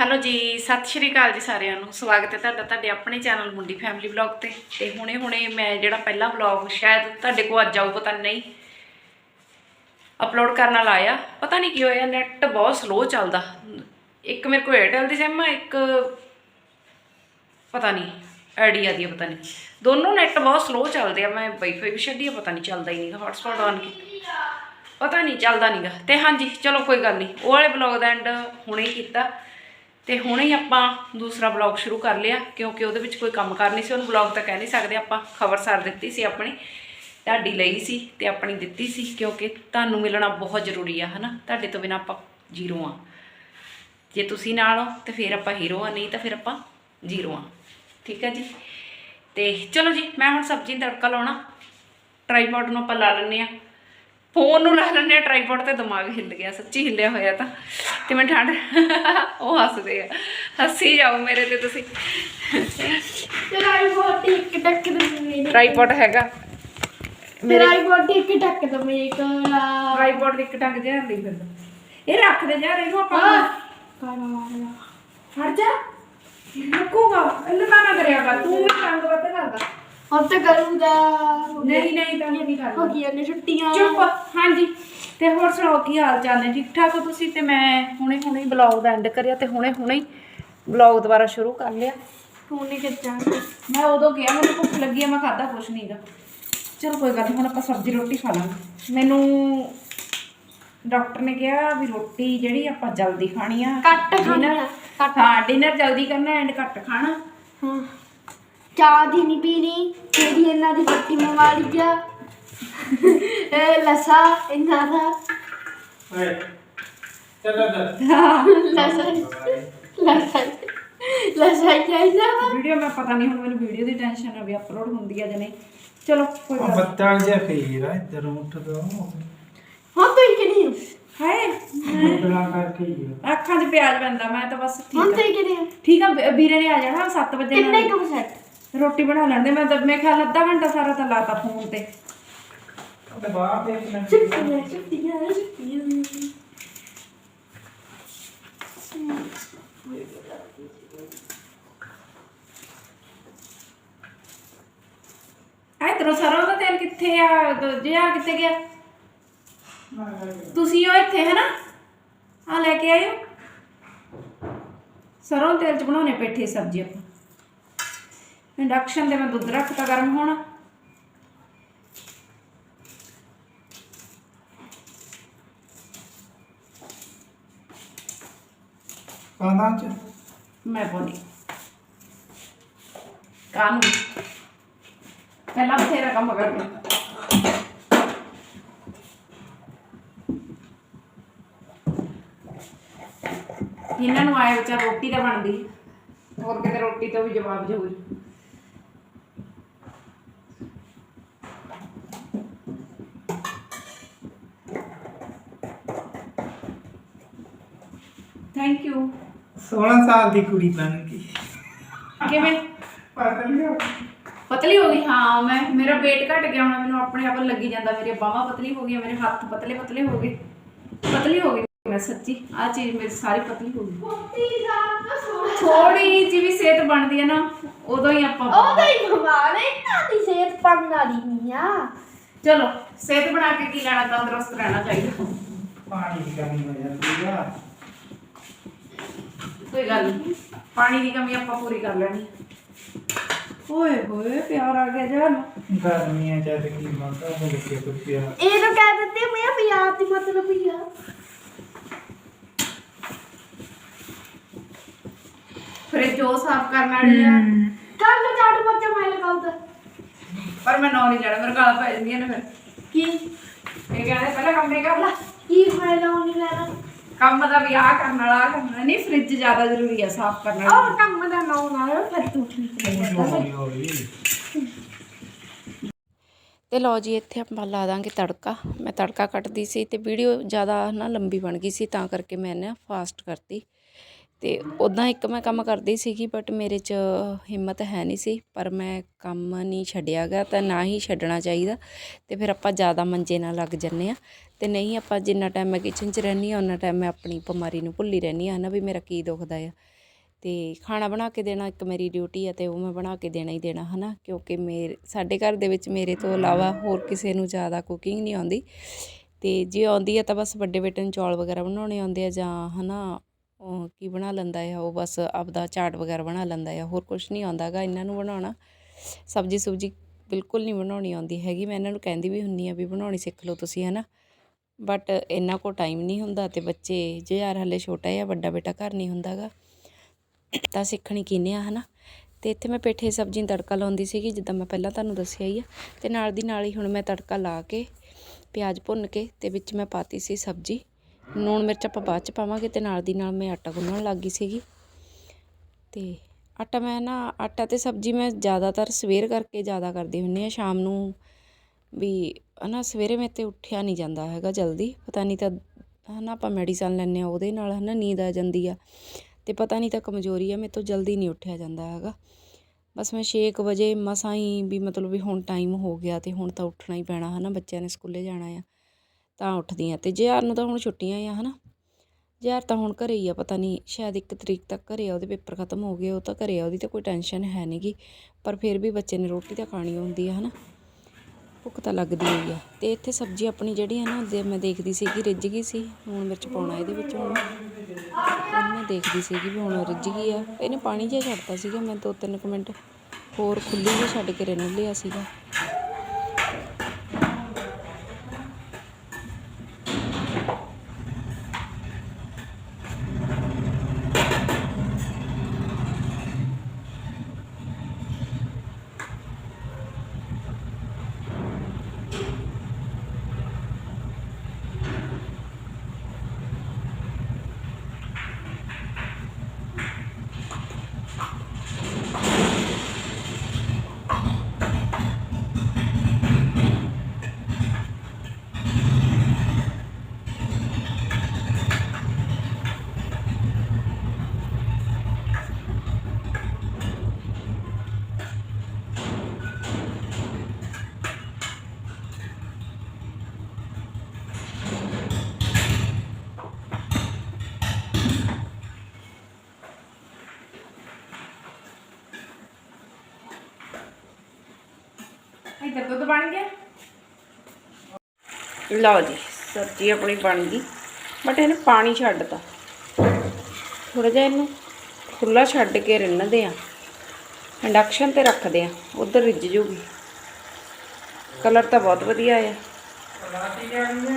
Hello ਜੀ, ਸਤਿ ਸ਼੍ਰੀ ਅਕਾਲ ਜੀ ਸਾਰਿਆਂ ਨੂੰ। ਸਵਾਗਤ ਹੈ ਤੁਹਾਡਾ ਤੁਹਾਡੇ ਆਪਣੇ ਚੈਨਲ ਮੁੰਡੀ ਫੈਮਿਲੀ ਵਲੌਗ ਤੇ। ਤੇ ਹੁਣੇ ਹੁਣੇ ਮੈਂ ਜਿਹੜਾ ਪਹਿਲਾ ਵਲੌਗ ਸ਼ਾਇਦ ਤੁਹਾਡੇ ਕੋਲ ਅੱਜ ਆਊ ਪਤਾ ਨਹੀਂ। ਅਪਲੋਡ ਕਰਨ ਵਾਲਾ ਆਇਆ। ਪਤਾ ਨਹੀਂ ਕੀ ਹੋਇਆ ਨੈਟ ਬਹੁਤ ਸਲੋ ਚੱਲਦਾ। ਇੱਕ ਮੇਰੇ ਕੋਲ 에ਅਰਟੈਲ ਦੀ ਸਿਮ ਆ, ਇੱਕ ਪਤਾ ਨਹੀਂ ਆਈਡੀਆ ਦੀ ਪਤਾ ਨਹੀਂ। ਦੋਨੋਂ ਨੈਟ ਬਹੁਤ ਸਲੋ ਚੱਲਦੇ ਆ। ਮੈਂ ਵਾਈਫਾਈ ਵੀ ਛੱਡੀ ਆ, ਪਤਾ ਨਹੀਂ ਚੱਲਦਾ ਹੀ ਨਹੀਂਗਾ ਹੌਟਸਪੌਟ ਆਨ ਕੀਤਾ ਪਤਾ ਨਹੀਂ, ਚੱਲਦਾ ਨਹੀਂਗਾ। ਤੇ ਹਾਂਜੀ, ਚਲੋ ਕੋਈ ਗੱਲ ਨਹੀਂ। ਉਹ ਵਾਲੇ ਬਲੌਗ ਦਾ ਐਂਡ ਹੁਣੇ ਹੀ ਕੀਤਾ। ਤੇ ਹੁਣੇ ਹੀ ਆਪਾਂ ਦੂਸਰਾ ਬਲੌਗ ਸ਼ੁਰੂ ਕਰ ਲਿਆ, ਕਿਉਂਕਿ ਉਹਦੇ ਵਿੱਚ ਕੋਈ ਕੰਮ ਕਰ ਨਹੀਂ ਸੀ, ਉਹਨੂੰ ਬਲੌਗ ਤਾਂ ਕਹਿ ਨਹੀਂ ਸਕਦੇ ਆਪਾਂ, ਖਬਰ ਸਾਰ ਦਿੱਤੀ ਸੀ ਆਪਣੀ, ਤੁਹਾਡੀ ਲਈ ਸੀ ਤੇ ਆਪਣੀ ਦਿੱਤੀ ਸੀ, ਕਿਉਂਕਿ ਤੁਹਾਨੂੰ ਮਿਲਣਾ ਬਹੁਤ ਜ਼ਰੂਰੀ ਆ, ਹਨਾ? ਤੁਹਾਡੇ ਤੋਂ ਬਿਨਾ ਆਪਾਂ ਜ਼ੀਰੋ ਆ। ਜੇ ਤੁਸੀਂ ਨਾਲ ਹੋ, ਤੇ ਫਿਰ ਆਪਾਂ ਹੀਰੋ ਆ, ਨਹੀਂ ਤਾਂ ਫਿਰ ਆਪਾਂ ਜ਼ੀਰੋ ਆ। ਠੀਕ ਹੈ ਜੀ? ਤੇ ਚਲੋ ਜੀ, ਮੈਂ ਹੁਣ ਸਬਜ਼ੀ ਨੂੰ ਤੜਕਾ ਲਾਉਣਾ ਟ੍ਰਾਈਪੋਡ ਨੂੰ ਆਪਾਂ ਲਾ ਲੈਂਦੇ ਆ। ਫੋਨ ਨੂੰ ਲਾ ਆ ਟ੍ਰਾਈਪੋਡ ਤੇ ਦਿਮਾਗ ਹਿੱਲ ਗਿਆ ਸੱਚੀ ਹਿੱਲਿਆ ਹੋਇਆ ਤਾਂ। ਤੇ ਮੈਂ ਠੰਡ ਉਹ ਹੱਸਦੇ ਆ। ਹੱਸੀ ਜਾਓ ਮੇਰੇ ਤੇ ਤੁਸੀਂ। ਬੋਟੀ ਇੱਕ ਟੱਕ ਦੇ ਮੇਰੇ ਟ੍ਰਾਈਪੋਡ ਹੈਗਾ। ਬੋਟੀ ਇੱਕ ਟੱਕ ਦੇ ਮੇਰੇ ਕੋਲ। ਟ੍ਰਾਈਪੋਡ ਇੱਕ ਟੰਗ ਜਿਹਾ ਲਈ ਫਿਰਦਾ ਇਹ ਰੱਖ ਦੇ ਯਾਰ ਇਹਨੂੰ ਆਪਾਂ ਹਟ ਜਾ। ਰੁਕੂਗਾ। ਇਹਨੂੰ ਨਾ ਨਾ ਕਰਿਆ ਕਰ। ਤੂੰ ਵੀ ਟੰਗ ਵੱਧ ਕਰਦਾ। ਹੁਣ ਤੇ ਕਰੂੰਗਾ ਨਹੀਂ ਨਹੀਂ ਤਾਂ ਨਹੀਂ ਹੋ ਗਈਆਂ ਨੇ ਛੁੱਟੀਆਂ। ਚੁੱਪ ਹਾਂਜੀ। ਤੇ ਹੋਰ ਸੁਣਾਓ ਕੀ ਹਾਲ ਚਾਲ ਨੇ? ਠੀਕ ਠਾਕ ਹੋ ਤੁਸੀਂ? ਤੇ ਮੈਂ ਹੁਣੇ ਹੁਣੇ ਹੀ ਬਲੌਗ ਦਾ ਐਂਡ ਕਰਿਆ ਤੇ ਹੁਣੇ ਹੁਣੇ ਹੀ ਬਲੌਗ ਦੁਬਾਰਾ ਸ਼ੁਰੂ ਕਰ ਲਿਆ। ਫੋਨ ਨਹੀਂ ਖਿੱਚਾਂ ਮੈਂ ਉਦੋਂ ਗਿਆ ਮੈਨੂੰ ਭੁੱਖ ਲੱਗੀ ਆ ਮੈਂ ਖਾਦਾ ਕੁਛ ਨਹੀਂਗਾ ਚਲ ਕੋਈ ਗੱਲ ਨਹੀਂ ਹੁਣ ਆਪਾਂ ਸਬਜ਼ੀ ਰੋਟੀ ਖਾ ਲਾਂਗੇ। ਮੈਨੂੰ ਡਾਕਟਰ ਨੇ ਕਿਹਾ ਵੀ ਰੋਟੀ ਜਿਹੜੀ ਆਪਾਂ ਜਲਦੀ ਖਾਣੀ ਆ ਕੱਟ ਖਾਣਾ ਕੱਟ ਹਾਂ ਡਿਨਰ ਜਲਦੀ ਕਰਨਾ ਐਂਡ ਘੱਟ ਖਾਣਾ। ਹਾਂ। ਚਾਹ ਦੀ ਨਹੀਂ ਪੀਣੀ ਤੇਰੀ ਇਹਨਾਂ ਦੀ ਪੱਟੀ ਮੰਗਾ ਲਈ ਆ? ਇਹ ਲਸਾ ਇਹਨਾਂ ਦਾ। ਲਸਾ। ਲਸਾ। ਲਸਾ ਚਾਹੀਦਾ ਵਾ ਵੀਡੀਓ ਮੈਂ ਪਤਾ ਨਹੀਂ ਹੁਣ ਮੈਨੂੰ ਵੀਡੀਓ ਦੀ ਟੈਨਸ਼ਨ ਆ ਵੀ ਅਪਲੋਡ ਹੁੰਦੀ ਆ ਜਾਂ ਨਹੀਂ। ਚਲੋ ਕੋਈ ਗੱਲ ਬੱਦਲ ਜਿਹਾ ਫੇਰ ਆ ਇੱਧਰ ਉੱਠ ਦੋ ਹੁਣ ਤੂੰ ਕਿਹੜੀ ਹਾਏ ਬੱਦਲਾਂ ਕਰਕੇ ਹੀ ਆ। ਅੱਖਾਂ 'ਚ ਪਿਆਜ ਪੈਂਦਾ ਮੈਂ ਤਾਂ ਬਸ ਹੁਣ ਠੀਕ ਆ। ਤੂੰ ਕਿਹੜੀ ਠੀਕ ਆ ਵੀ- ਵੀਰੇ ਨੇ ਆ ਜਾਣਾ 7 ਵਜੇ ਕਿੰਨੇ ਨਾਲ। ਕੁ ਪਰਸੈਂਟ ਰੋਟੀ ਬਣਾ ਲੈਂਦੇ ਮੈਂ ਤਾਂ ਮੈਂ ਖਿਆਲ ਅੱਧਾ ਘੰਟਾ ਸਾਰਾ ਤਾਂ ਲਾਤਾ ਫੋਨ ਤੇ। ਉਹਦੇ ਬਾਹਰ ਦੇਖ ਐ ਤਰੋ ਸਰੋਂ ਦਾ ਤੇਲ ਕਿੱਥੇ ਆ? ਜੇ ਆ ਕਿੱਥੇ ਗਿਆ? ਤੁਸੀਂ ਉਹ ਇੱਥੇ ਹੈ ਨਾ ਆ ਲੈ ਕੇ ਆਇਓ। ਸਰੋਂ ਦੇ ਤੇਲ ਚ ਬਣਾਉਣੇ ਪੇਠੇ ਸਬਜ਼ੀ ਆਪਾਂ। ਇੰਡਕਸ਼ਨ ਤੇ ਮੈਂ ਦੁੱਧ ਰੱਖਤਾ ਗਰਮ ਹੋਣਾ। ਕਾਂਦਾ ਚ? ਮੈਂ ਬੋਲੀ। ਕਾਨੂੰ ਪਹਿਲਾਂ ਬਥੇਰਾ ਕੰਮ ਕਰਨਾ। ਇਹਨਾਂ ਨੂੰ ਆਏ ਵਿਚਾਰ ਰੋਟੀ ਤਾਂ ਬਣਦੀ। ਹੋਰ ਕਿਤੇ ਰੋਟੀ ਤੋਂ ਵੀ ਜਵਾਬ ਜ਼ਰੂਰ। ਥੈਂਕ ਯੂ 16 ਸਾਲ ਦੀ ਕੁੜੀ ਬਣ ਗਈ। ਕਿਵੇਂ? ਪਤਾ ਨਹੀਂ ਪਤਲੀ ਹੋ ਗਈ? ਹਾਂ ਮੈਂ ਮੇਰਾ weight ਘਟ ਗਿਆ ਹੁਣ ਮੈਨੂੰ ਆਪਣੇ ਆਪ ਲੱਗੀ ਜਾਂਦਾ ਮੇਰੀਆਂ ਬਾਹਾਂ ਪਤਲੀ ਹੋ ਗਈਆਂ ਮੇਰੇ ਹੱਥ ਪਤਲੇ ਪਤਲੇ ਹੋ ਗਏ। ਪਤਲੀ ਹੋ ਗਈ ਮੈਂ ਸੱਚੀ ਆ ਚੀਜ਼ ਮੇਰੀ ਸਾਰੀ ਪਤਲੀ ਹੋ ਗਈ। ਪੋਤੀ ਦਾ ਸੋਹਣਾ। ਥੋੜੀ ਜਿਹੀ ਵੀ ਸਿਹਤ ਬਣਦੀ ਹੈ ਨਾ ਉਦੋਂ ਹੀ ਆਪਾਂ ਉਹਦਾ ਹੀ ਬਿਮਾਰ ਹੈ ਨਾ ਦੀ ਸਿਹਤ ਪੰਨ ਵਾਲੀ ਨਹੀਂ ਆ। ਚਲੋ ਸਿਹਤ ਬਣਾ ਕੇ ਕੀ ਲੈਣਾ ਤੰਦਰੁਸਤ ਰਹਿਣਾ ਚਾਹੀਦਾ। ਪਾਣੀ ਦੀ ਕਮੀ ਹੋ ਜਾਂਦੀ ਆ। ਕੋਈ ਗੱਲ ਨਹੀਂ ਪਾਣੀ ਦੀ ਕਮੀ ਆਪਾਂ ਪੂਰੀ ਕਰ ਲੈਣੀ। ਓਏ ਹੋਏ ਪਿਆਰ ਆ ਗਿਆ ਜਾਨ ਗਰਮੀਆਂ ਜਦ ਕੀ ਮੌਕਾ ਹੋ ਗਿਆ ਕੁੱਤਿਆ ਇਹ ਤਾਂ ਕਹਿ ਦਿੰਦੇ ਮੈਂ ਪਿਆਰ ਦੀ ਮਤਲਬ ਹੀ ਆ। ਫ੍ਰਿਜ ਉਹ ਸਾਫ਼ ਕਰਨ ਵਾਲੀ ਆ। ਕੱਲ ਨੂੰ ਝਾੜੂ ਪੋਚਾ ਮੈਂ ਲਗਾਉਂਦਾ ਪਰ ਮੈਂ ਨੌ ਨਹੀਂ ਲੈਣਾ ਮੇਰੇ ਗਾਲਾਂ ਪੈ ਜਾਂਦੀਆਂ ਨੇ ਫਿਰ। ਕੀ? ਇਹ ਕਹਿੰਦੇ ਪਹਿਲਾਂ ਕੰਮ ਨਹੀਂ ਕਰ ਲਾ ਕੀ ਲਾਉਂ ਨਹੀਂ ਲੈਣਾ? ਕੰਮ ਦਾ ਵੀ ਆ ਕਰਨ ਵਾਲਾ ਆਹ ਕਰਨ ਵਾਲਾ। ਨਹੀਂ ਫ੍ਰਿਜ ਜ਼ਿਆਦਾ ਜ਼ਰੂਰੀ ਆ ਸਾਫ਼ ਕਰਨ ਵਾਲਾ। ਉਹ ਕੰਮ ਦਾ ਨਾਉ ਨਾ ਫਿਰ ਤੂੰ ਠੀਕ ਹੌਲੀ ਹੌਲੀ ਤੇ ਲਓ ਜੀ ਇੱਥੇ ਆਪਾਂ ਲਾ ਦਾਂਗੇ ਤੜਕਾ। ਮੈਂ ਤੜਕਾ ਕੱਟਦੀ ਸੀ ਤੇ ਵੀਡੀਓ ਜ਼ਿਆਦਾ ਨਾ ਲੰਬੀ ਬਣ ਗਈ ਸੀ ਤਾਂ ਕਰਕੇ ਮੈਂ ਨਾ ਫਾਸਟ ਕਰਤੀ। ਅਤੇ ਉੱਦਾਂ ਇੱਕ ਮੈਂ ਕੰਮ ਕਰਦੀ ਸੀਗੀ ਬਟ ਮੇਰੇ 'ਚ ਹਿੰਮਤ ਹੈ ਨਹੀਂ ਸੀ, ਪਰ ਮੈਂ ਕੰਮ ਨਹੀਂ ਛੱਡਿਆ ਗਾ ਤਾਂ ਨਾ ਹੀ ਛੱਡਣਾ ਚਾਹੀਦਾ। ਅਤੇ ਫਿਰ ਆਪਾਂ ਜ਼ਿਆਦਾ ਮੰਜੇ ਨਾਲ ਲੱਗ ਜਾਂਦੇ ਹਾਂ। ਅਤੇ ਨਹੀਂ, ਆਪਾਂ ਜਿੰਨਾ ਟਾਈਮ ਮੈਂ ਕਿਚਨ 'ਚ ਰਹਿੰਦੀ ਹਾਂ ਉਨਾ ਟਾਈਮ ਮੈਂ ਆਪਣੀ ਬਿਮਾਰੀ ਨੂੰ ਭੁੱਲੀ ਰਹਿੰਦੀ ਆ ਨਾ ਵੀ ਮੇਰਾ ਕੀ ਦੁਖਦਾ ਆ। ਅਤੇ ਖਾਣਾ ਬਣਾ ਕੇ ਦੇਣਾ ਇੱਕ ਮੇਰੀ ਡਿਊਟੀ ਹੈ ਅਤੇ ਉਹ ਮੈਂ ਬਣਾ ਕੇ ਦੇਣਾ ਹੀ ਦੇਣਾ ਹੈ ਨਾ ਕਿਉਂਕਿ ਮੇਰੇ, ਸਾਡੇ ਘਰ ਦੇ ਵਿੱਚ ਮੇਰੇ ਤੋਂ ਇਲਾਵਾ ਹੋਰ ਕਿਸੇ ਨੂੰ ਜ਼ਿਆਦਾ ਕੁਕਿੰਗ ਨਹੀਂ ਆਉਂਦੀ। ਅਤੇ ਜੇ ਆਉਂਦੀ ਹੈ ਤਾਂ ਬਸ ਵੱਡੇ ਬੇਟੇ ਨੂੰ ਚੌਲ ਵਗੈਰਾ ਬਣਾਉਣੇ ਆਉਂਦੇ ਆ ਜਾਂ ਹੈ ਨਾ ਕੀ ਬਣਾ ਲੈਂਦਾ ਆ, ਉਹ ਬਸ ਆਪਦਾ ਚਾਟ ਵਗੈਰਾ ਬਣਾ ਲੈਂਦਾ ਆ, ਹੋਰ ਕੁਛ ਨਹੀਂ ਆਉਂਦਾ ਗਾ ਇਹਨਾਂ ਨੂੰ ਬਣਾਉਣਾ। ਸਬਜੀ ਸੁਬਜੀ ਬਿਲਕੁਲ ਨਹੀਂ ਬਣਾਉਣੀ ਆਉਂਦੀ ਹੈਗੀ, ਮੈਂ ਇਹਨਾਂ ਨੂੰ ਕਹਿੰਦੀ ਵੀ ਹੁੰਨੀ ਆ ਵੀ ਬਣਾਉਣੀ ਸਿੱਖ ਲਓ ਤੁਸੀਂ, ਹਨਾ। ਬਟ ਇਹਨਾਂ ਕੋਲ ਟਾਈਮ ਨਹੀਂ ਹੁੰਦਾ ਤੇ ਬੱਚੇ ਜੇ ਯਾਰ ਹਲੇ ਛੋਟਾ ਆ, ਵੱਡਾ ਬੇਟਾ ਘਰ ਨਹੀਂ ਹੁੰਦਾਗਾ ਤਾਂ ਸਿੱਖਣੀ ਕਿਨੇ ਆ, ਹਨਾ। ਤੇ ਇੱਥੇ ਮੈਂ ਪੇਠੇ ਦੀ ਸਬਜ਼ੀ ਨੂੰ ਤੜਕਾ ਲਾਉਂਦੀ ਸੀਗੀ, ਜਿੱਦਾਂ ਮੈਂ ਪਹਿਲਾਂ ਤੁਹਾਨੂੰ ਦੱਸਿਆ ਹੀ ਆ। ਤੇ ਨਾਲ ਦੀ ਨਾਲ ਹੀ ਹੁਣ ਮੈਂ ਤੜਕਾ ਲਾ ਕੇ, ਪਿਆਜ਼ ਭੁੰਨ ਕੇ ਤੇ ਵਿੱਚ ਮੈਂ ਪਾਤੀ ਸੀ ਸਬਜ਼ੀ। ਲੂਣ ਮਿਰਚ ਆਪਾਂ ਬਾਅਦ ਚ ਪਾਵਾਂਗੇ ਤੇ ਨਾਲ ਦੀ ਨਾਲ ਮੈਂ ਆਟਾ ਗੁੰਨਣ ਲੱਗ ਗਈ ਸੀਗੀ। ਤੇ ਆਟਾ ਮੈਂ ਨਾ, ਆਟਾ ਤੇ ਸਬਜ਼ੀ ਮੈਂ ਜ਼ਿਆਦਾਤਰ ਸਵੇਰ ਕਰਕੇ ਜ਼ਿਆਦਾ ਕਰਦੀ ਹੁੰਦੀ ਆ ਸ਼ਾਮ ਨੂੰ ਵੀ ਹਨਾ ਸਵੇਰੇ ਮੇਰੇ ਤੇ ਉੱਠਿਆ ਨਹੀਂ ਜਾਂਦਾ ਹੈਗਾ ਜਲਦੀ। ਪਤਾ ਨਹੀਂ ਤਾਂ ਹਨਾ ਆਪਾਂ ਮੈਡੀਸਨ ਲੈਂਦੇ ਆ ਉਹਦੇ ਨਾਲ ਹਨਾ ਨੀਂਦ ਆ ਜਾਂਦੀ ਆ ਤੇ ਪਤਾ ਨਹੀਂ ਤਾਂ ਕਮਜ਼ੋਰੀ ਆ, ਮੇਰੇ ਤੋਂ ਜਲਦੀ ਨਹੀਂ ਉੱਠਿਆ ਜਾਂਦਾ ਹੈਗਾ। ਬਸ ਮੈਂ 6 ਵਜੇ ਮਸਾਂ ਹੀ ਵੀ ਮਤਲਬ ਵੀ ਹੁਣ ਟਾਈਮ ਹੋ ਗਿਆ ਤੇ ਹੁਣ ਤਾਂ ਉੱਠਣਾ ਹੀ ਪੈਣਾ ਹਨਾ, ਬੱਚਿਆਂ ਨੇ ਸਕੂਲੇ ਜਾਣਾ ਆ। ਤਾਂ ਉੱਠਦੀ ਅਤੇ ਤੇ ਜਿਆਰ ਨੂੰ ਤਾਂ ਹੁਣ ਛੁੱਟੀਆਂ ਆ ਹੈ ਨਾ ਜਿਆਰ ਤਾਂ ਹੁਣ ਘਰੇ ਹੀ ਆ, ਪਤਾ ਨਹੀਂ ਸ਼ਾਇਦ ਇੱਕ ਤਰੀਕ ਤੱਕ ਘਰੇ ਆ, ਉਹਦੇ ਪੇਪਰ ਖਤਮ ਹੋ ਗਏ, ਉਹ ਤਾਂ ਘਰੇ ਆ, ਉਹਦੀ ਤਾਂ ਕੋਈ ਟੈਨਸ਼ਨ ਹੈ ਨਹੀਂ ਗੀ। ਪਰ ਫਿਰ ਵੀ ਬੱਚੇ ਨੇ ਰੋਟੀ ਤਾਂ ਖਾਣੀ ਹੁੰਦੀ ਆ, ਹਨਾ। ਭੁੱਖ ਤਾਂ ਲੱਗਦੀ ਹੀ ਆ। ਤੇ ਇੱਥੇ ਸਬਜ਼ੀ ਆਪਣੀ ਜਿਹੜੀ ਆ ਨਾ ਦੇ ਮੈਂ ਦੇਖਦੀ ਸੀ ਕਿ ਰਿੱਝ ਗਈ ਸੀ। ਲੂਣ ਮਿਰਚ ਪਾਉਣਾ ਇਹਦੇ ਵਿੱਚ ਹੁਣ। ਹੁਣ ਮੈਂ ਦੇਖਦੀ ਸੀਗੀ ਵੀ ਹੁਣ ਰਿੱਝ ਗਈ ਆ। ਇਹਨੇ ਪਾਣੀ ਜਿਹਾ ਛੱਡਤਾ ਸੀਗਾ, ਮੈਂ ਦੋ ਤਿੰਨ ਕੁ ਮਿੰਟ ਹੋਰ ਖੁੱਲੀ ਜਿਹੀ ਛੱਡ ਕੇ ਰਹਿਣ ਲਿਆ ਸੀਗਾ। ਇੱਧਰ ਦੁੱਧ ਬਣ ਗਿਆ? ਲਓ ਜੀ ਸਬਜ਼ੀ ਆਪਣੀ ਬਣ ਗਈ। ਬਟ ਇਹਨੇ ਪਾਣੀ ਛੱਡਤਾ ਥੋੜਾ ਜਿਹਾ ਇਹਨੂੰ ਖੁੱਲਾ ਛੱਡ ਕੇ ਰਿੰਨਦੇ ਆ। ਇੰਡਕਸ਼ਨ ਤੇ ਰੱਖਦੇ ਆ ਉਧਰ ਰਿੱਝ ਜੂਗੀ। ਕਲਰ ਤਾਂ ਬਹੁਤ ਵਧੀਆ ਆ। ਰਾਤੀ ਜਾਣੀ ਤੇ